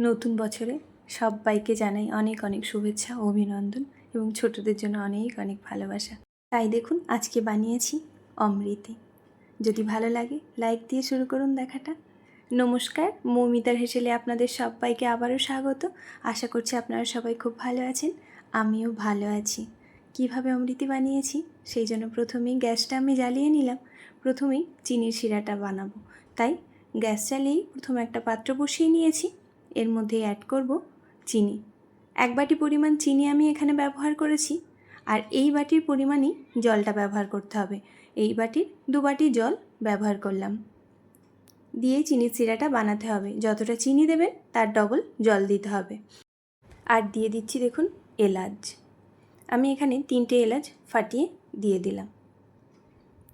নতুন বছরে সবাইকে জানাই অনেক অনেক শুভেচ্ছা, অভিনন্দন এবং ছোটদের জন্য অনেক অনেক ভালোবাসা। তাই দেখুন, আজকে বানিয়েছি অমৃতি। যদি ভালো লাগে লাইক দিয়ে শুরু করুন দেখাটা। নমস্কার, মৌমিতার হেসেলে আপনাদের সবাইকে আবারও স্বাগত। আশা করছি আপনারা সবাই খুব ভালো আছেন, আমিও ভালো আছি। কীভাবে অমৃতি বানিয়েছি, সেই জন্য প্রথমেই গ্যাসটা আমি জ্বালিয়ে নিলাম। প্রথমেই চিনির শিরাটা বানাবো। তাই গ্যাস জ্বালিয়েই প্রথমে একটা পাত্র বসিয়ে নিয়েছি। এর মধ্যে অ্যাড করব চিনি। এক বাটি পরিমাণ চিনি আমি এখানে ব্যবহার করেছি, আর এই বাটির পরিমাণই জলটা ব্যবহার করতে হবে। এই বাটির দু বাটি জল ব্যবহার করলাম। দিয়ে চিনির সিরাটা বানাতে হবে। যতটা চিনি দেবেন, তার ডবল জল দিতে হবে। আর দিয়ে দিচ্ছি দেখুন এলাচ। আমি এখানে তিনটে এলাচ ফাটিয়ে দিয়ে দিলাম।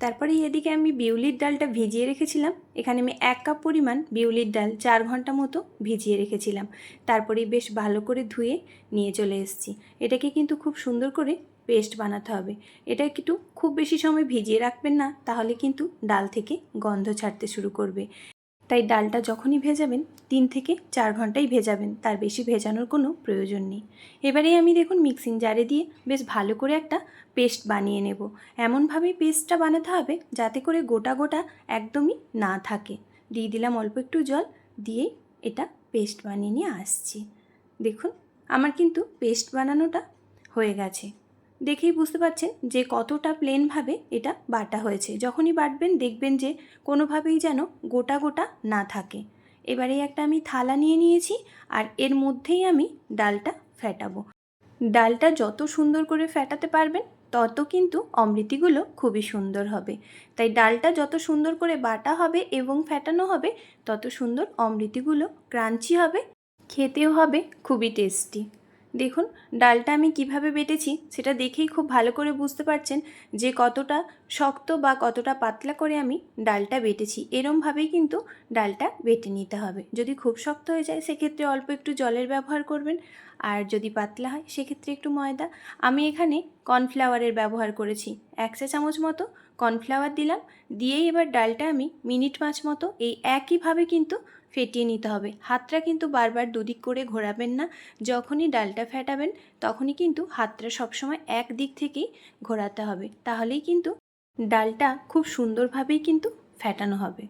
তারপরে এদিকে আমি বিউলির ডালটা ভিজিয়ে রেখেছিলাম। এখানে আমি এক কাপ পরিমাণ বিউলির ডাল চার ঘণ্টা মতো ভিজিয়ে রেখেছিলাম। তারপরে বেশ ভালো করে ধুয়ে নিয়ে চলে এসেছি। এটাকে কিন্তু খুব সুন্দর করে পেস্ট বানাতে হবে। এটা একটু খুব বেশি সময় ভিজিয়ে রাখবেন না, তাহলে কিন্তু ডাল থেকে গন্ধ ছাড়তে শুরু করবে। তাই ডালটা যখনই ভেজাবেন, তিন থেকে চার ঘন্টাই ভেজাবেন। তার বেশি ভেজানোর কোনো প্রয়োজন নেই। এবারে আমি দেখুন মিক্সিং জারে দিয়ে বেশ ভালো করে একটা পেস্ট বানিয়ে নেব। এমনভাবেই পেস্টটা বানাতে হবে যাতে করে গোটা গোটা একদমই না থাকে। দিয়ে দিলাম অল্প একটু জল, দিয়েই এটা পেস্ট বানিয়ে নিয়ে আসছি। দেখুন, আমার কিন্তু পেস্ট বানানোটা হয়ে গেছে। দেখেই বুঝতে পারছেন যে কতটা প্লেনভাবে এটা বাটা হয়েছে। যখনই বাটবেন, দেখবেন যে কোনোভাবেই যেন গোটা গোটা না থাকে। এবারে একটা আমি থালা নিয়ে নিয়েছি আর এর মধ্যেই আমি ডালটা ফেটাবো। ডালটা যত সুন্দর করে ফেটাতে পারবেন, তত কিন্তু অমৃতিগুলো খুবই সুন্দর হবে। তাই ডালটা যত সুন্দর করে বাটা হবে এবং ফেটানো হবে, তত সুন্দর অমৃতিগুলো ক্রাঞ্চি হবে, খেতেও হবে, খুবই টেস্টি দেখুন, ডালটা আমি কীভাবে বেটেছি সেটা দেখেই খুব ভালো করে বুঝতে পারছেন যে কতটা শক্ত বা কতটা পাতলা করে আমি ডালটা বেটেছি। এরমভাবেই কিন্তু ডালটা বেটে নিতে হবে। যদি খুব শক্ত হয়ে যায়, সেক্ষেত্রে অল্প একটু জলের ব্যবহার করবেন। আর যদি পাতলা হয়, সেক্ষেত্রে একটু ময়দা। আমি এখানে কর্নফ্লাওয়ারের ব্যবহার করেছি। এক চা চামচ মতো কর্নফ্লাওয়ার দিলাম। দিয়েই এবার ডালটা আমি মিনিট পাঁচ মতো এই একইভাবে কিন্তু ফেটিয়ে নিতে হবে। হাতটা কিন্তু বারবার দুদিক করে ঘোরাবেন না। যখনই ডালটা ফেটাবেন, তখনই কিন্তু হাতটা সবসময় এক দিক থেকেই ঘোরাতে হবে। তাহলেই কিন্তু ডালটা খুব সুন্দরভাবেই কিন্তু ফেটানো হবে।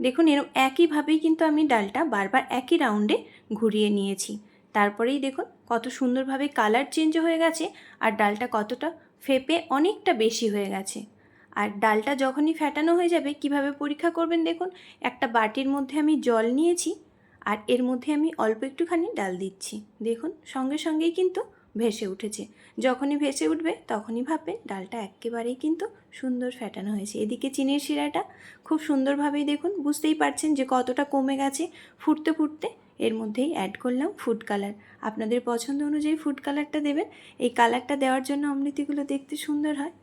দেখুন এরকম একইভাবেই কিন্তু আমি ডালটা বারবার একই রাউন্ডে ঘুরিয়ে নিয়েছি। তারপরেই দেখুন, কত সুন্দরভাবে কালার চেঞ্জ হয়ে গেছে আর ডালটা কতটা ফেপে অনেকটা বেশি হয়ে গেছে। আর ডালটা যখনই ফ্যাটানো হয়ে যাবে, কীভাবে পরীক্ষা করবেন দেখুন, একটা বাটির মধ্যে আমি জল নিয়েছি আর এর মধ্যে আমি অল্প একটুখানি ডাল দিচ্ছি। দেখুন, সঙ্গে সঙ্গেই কিন্তু ভেসে উঠেছে। যখনই ভেসে উঠবে, তখনই ভাববেন ডালটা একেবারেই কিন্তু সুন্দর ফ্যাটানো হয়েছে। এদিকে চিনির শিরাটা খুব সুন্দরভাবেই দেখুন, বুঝতেই পারছেন যে কতটা কমে গেছে। ফুটতে ফুটতে এর মধ্যেই অ্যাড করলাম ফুড কালার আপনাদের পছন্দ অনুযায়ী ফুড কালারটা দেবেন। এই কালারটা দেওয়ার জন্য অমৃতিগুলো দেখতে সুন্দর হয়।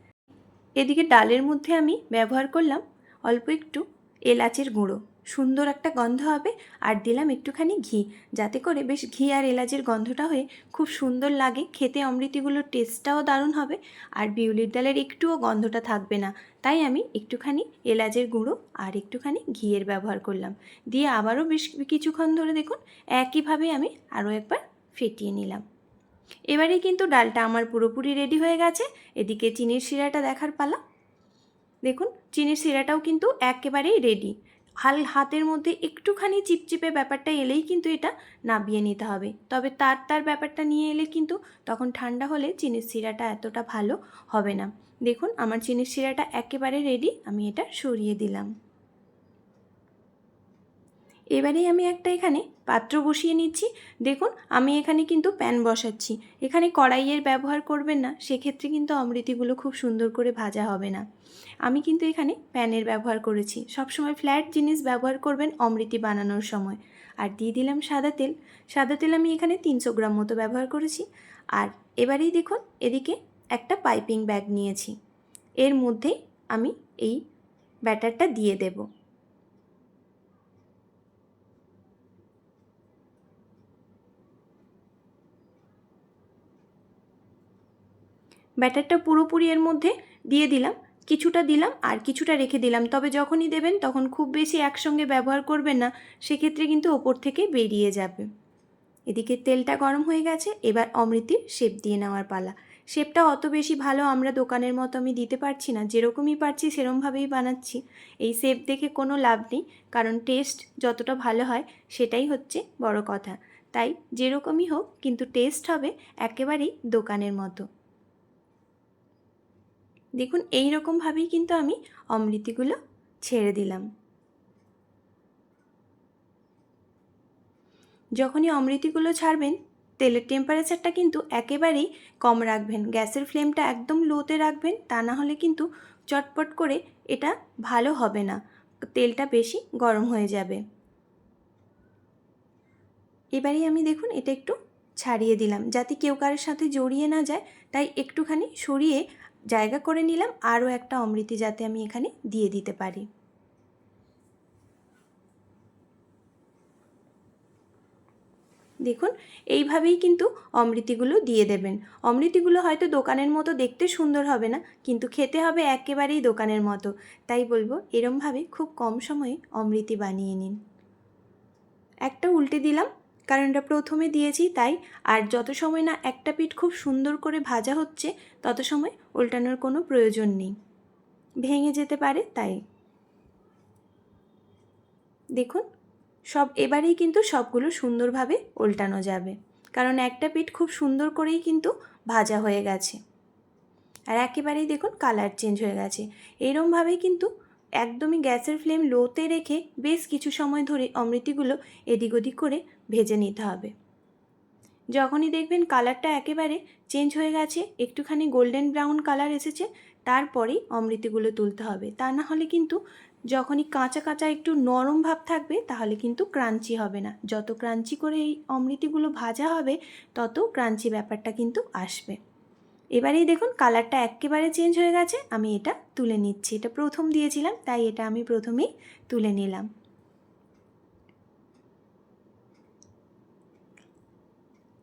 এদিকে ডালের মধ্যে আমি ব্যবহার করলাম অল্প একটু এলাচের গুঁড়ো। সুন্দর একটা গন্ধ হবে, আর দিলাম একটুখানি ঘি, যাতে করে বেশ ঘি আর এলাচের গন্ধটা হয়ে খুব সুন্দর লাগে। খেতে অমৃতিগুলোর টেস্টটাও দারুণ হবে, আর বিউলির ডালের একটুও গন্ধটা থাকবে না। তাই আমি একটুখানি এলাচের গুঁড়ো আর একটুখানি ঘিয়ের ব্যবহার করলাম। দিয়ে আবারও বেশ কিছুক্ষণ ধরে দেখুন, একইভাবে আমি আরও একবার ফেটিয়ে নিলাম। এবারে কিন্তু ডালটা আমার পুরোপুরি রেডি হয়ে গেছে। এদিকে চিনির শিরাটা দেখার পালা। দেখুন, চিনির শিরাটাও কিন্তু একেবারেই রেডি হাল হাতের মধ্যে একটুখানি চিপচিপে ব্যাপারটা এলেই কিন্তু এটা নাবিয়ে নিতে হবে। তবে তার তার ব্যাপারটা নিয়ে এলে কিন্তু তখন ঠান্ডা হলে চিনির শিরাটা এতটা ভালো হবে না। দেখুন, আমার চিনির শিরাটা একেবারে রেডি আমি এটা সরিয়ে দিলাম। এবারেই আমি একটা এখানে পাত্র বসিয়ে নিচ্ছি। দেখুন, আমি এখানে কিন্তু প্যান বসাচ্ছি। এখানে কড়াইয়ের ব্যবহার করবেন না, সেক্ষেত্রে কিন্তু অমৃতিগুলো খুব সুন্দর করে ভাজা হবে না। আমি কিন্তু এখানে প্যানের ব্যবহার করেছি। সবসময় ফ্ল্যাট জিনিস ব্যবহার করবেন অমৃতি বানানোর সময়। আর দিয়ে দিলাম সাদা তেল। সাদা তেল আমি এখানে তিনশো গ্রাম মতো ব্যবহার করেছি। আর এবারেই দেখুন, এদিকে একটা পাইপিং ব্যাগ নিয়েছি। এর মধ্যেই আমি এই ব্যাটারটা দিয়ে দেবো। ব্যাটারটা পুরোপুরি এর মধ্যে দিয়ে দিলাম, কিছুটা দিলাম আর কিছুটা রেখে দিলাম। তবে যখনই দেবেন তখন খুব বেশি একসঙ্গে ব্যবহার করবেন না, সেক্ষেত্রে কিন্তু ওপর থেকে বেরিয়ে যাবে। এদিকে তেলটা গরম হয়ে গেছে, এবার অমৃতির শেপ দিয়ে নেওয়ার পালা। শেপটা অত বেশি ভালো আমরা দোকানের মতো আমি দিতে পারছি না, যেরকমই পারছি সেরমভাবেই বানাচ্ছি। এই শেপ দেখে কোনো লাভ নেই, কারণ টেস্ট যতটা ভালো হয় সেটাই হচ্ছে বড় কথা। তাই যেরকমই হোক, কিন্তু টেস্ট হবে একেবারেই দোকানের মতো। দেখুন, এই রকমভাবেই কিন্তু আমি অমৃতিগুলো ছেড়ে দিলাম। যখনই অমৃতিগুলো ছাড়বেন, তেলের টেম্পারেচারটা কিন্তু একেবারেই কম রাখবেন। গ্যাসের ফ্লেমটা একদম লোতে রাখবেন, তা না হলে কিন্তু চটপট করে এটা ভালো হবে না। তেলটা বেশি গরম হয়ে যাবে। এবারেই আমি দেখুন, এটা একটু ছাড়িয়ে দিলাম। যাতে কেউ কারোর সাথে জড়িয়ে না যায়, তাই একটুখানি সরিয়ে জায়গা করে নিলাম, আরও একটা অমৃতি যাতে আমি এখানে দিয়ে দিতে পারি। দেখুন, এইভাবেই কিন্তু অমৃতিগুলো দিয়ে দেবেন। অমৃতিগুলো হয়তো দোকানের মতো দেখতে সুন্দর হবে না, কিন্তু খেতে হবে একেবারেই দোকানের মতো। তাই বলব, এরমভাবে খুব কম সময়ে অমৃতি বানিয়ে নিন। একটা উল্টে দিলাম কারণ এটা প্রথমে দিয়েছি তাই, আর যত সময় না একটা পিঠ খুব সুন্দর করে ভাজা হচ্ছে, তত সময় উল্টানোর কোনো প্রয়োজন নেই। ভেঙে যেতে পারে তাই। দেখুন, সব এবারেই কিন্তু সবগুলো সুন্দরভাবে উল্টানো যাবে, কারণ একটা পিঠ খুব সুন্দর করেই কিন্তু ভাজা হয়ে গেছে। আর একেবারেই দেখুন কালার চেঞ্জ হয়ে গেছে। এরমভাবেই কিন্তু একদমই গ্যাসের ফ্লেম লোতে রেখে বেশ কিছু সময় ধরে অমৃতিগুলো এদিক ওদিক করে ভেজে নিতে হবে। যখনই দেখবেন কালারটা একেবারে চেঞ্জ হয়ে গেছে, একটুখানি গোল্ডেন ব্রাউন কালার এসেছে, তারপরেই অমৃতিগুলো তুলতে হবে। তা না হলে কিন্তু যখনই কাঁচা কাঁচা একটু নরম ভাব থাকবে, তাহলে কিন্তু ক্রাঞ্চি হবে না। যত ক্রাঞ্চি করে এই অমৃতিগুলো ভাজা হবে, তত ক্রাঞ্চি ব্যাপারটা কিন্তু আসবে। এবারেই দেখুন কালারটা একেবারে চেঞ্জ হয়ে গেছে, আমি এটা তুলে নিচ্ছি। এটা প্রথম দিয়েছিলাম, তাই এটা আমি প্রথমেই তুলে নিলাম।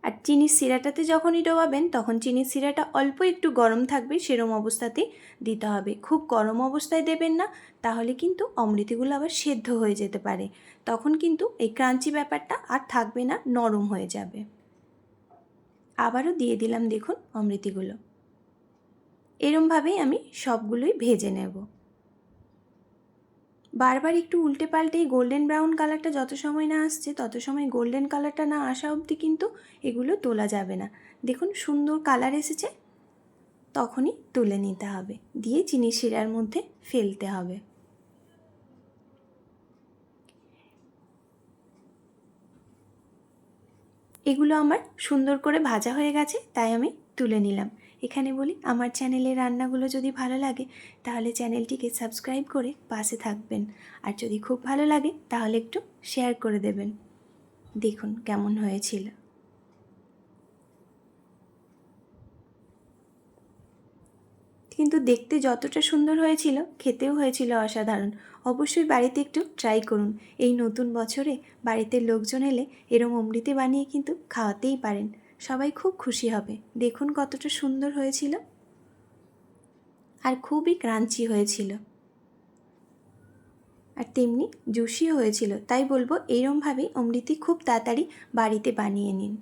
আর চিনির সিরাটাতে যখনই ডোবাবেন, তখন চিনির সিরাটা অল্প একটু গরম থাকবে, সেরম অবস্থাতেই দিতে হবে। খুব গরম অবস্থায় দেবেন না, তাহলে কিন্তু অমৃতিগুলো আবার সেদ্ধ হয়ে যেতে পারে। তখন কিন্তু এই ক্রাঞ্চি ব্যাপারটা আর থাকবে না, নরম হয়ে যাবে। আবারও দিয়ে দিলাম দেখুন অমৃতিগুলো। এরমভাবেই আমি সবগুলোই ভেজে নেব। বারবার একটু উল্টে পাল্টে গোল্ডেন ব্রাউন কালারটা যত সময় না আসছে, তত সময় গোল্ডেন কালারটা না আসা অবধি কিন্তু এগুলো তোলা যাবে না। দেখুন, সুন্দর কালার এসেছে, তখনই তুলে নিতে হবে। দিয়ে চিনি শিরার মধ্যে ফেলতে হবে। এগুলো আমার সুন্দর করে ভাজা হয়ে গেছে, তাই আমি তুলে নিলাম। এখানে বলি, আমার চ্যানেলের রান্নাগুলো যদি ভালো লাগে, তাহলে চ্যানেলটিকে সাবস্ক্রাইব করে পাশে থাকবেন। আর যদি খুব ভালো লাগে, তাহলে একটু শেয়ার করে দেবেন। দেখুন কেমন হয়েছিল। কিন্তু দেখতে যতটা সুন্দর হয়েছিল, খেতেও হয়েছিল অসাধারণ। অবশ্যই বাড়িতে একটু ট্রাই করুন। এই নতুন বছরে বাড়িতে লোকজন এলে এরম অমৃতি বানিয়ে কিন্তু খাওয়াতেই পারেন। সবাই খুব খুশি হবে। দেখুন কতটা সুন্দর হয়েছিল। আর খুবই ক্রাঞ্চি হয়েছিল। আর তেমনি জুসিও হয়েছিল। তাই বলব এইরমভাবেই অমৃতি খুব তাড়াতাড়ি বাড়িতে বানিয়ে নিন।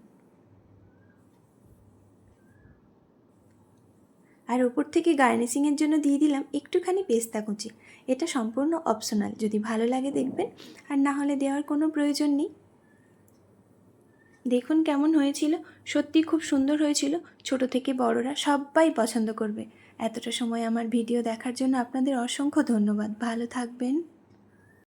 আর ওপর থেকে গার্নিশিংয়ের জন্য দিয়ে দিলাম একটুখানি পেস্তা কুচি। এটা সম্পূর্ণ অপশনাল। যদি ভালো লাগে দেখবেন। আর না হলে দেওয়ার কোনো প্রয়োজন নেই। দেখুন কেমন হয়েছিল। সত্যি খুব সুন্দর হয়েছিল। ছোট থেকে বড়রা সবাই পছন্দ করবে। এতটা সময় আমার ভিডিও দেখার জন্য আপনাদের অসংখ্য ধন্যবাদ। ভালো থাকবেন।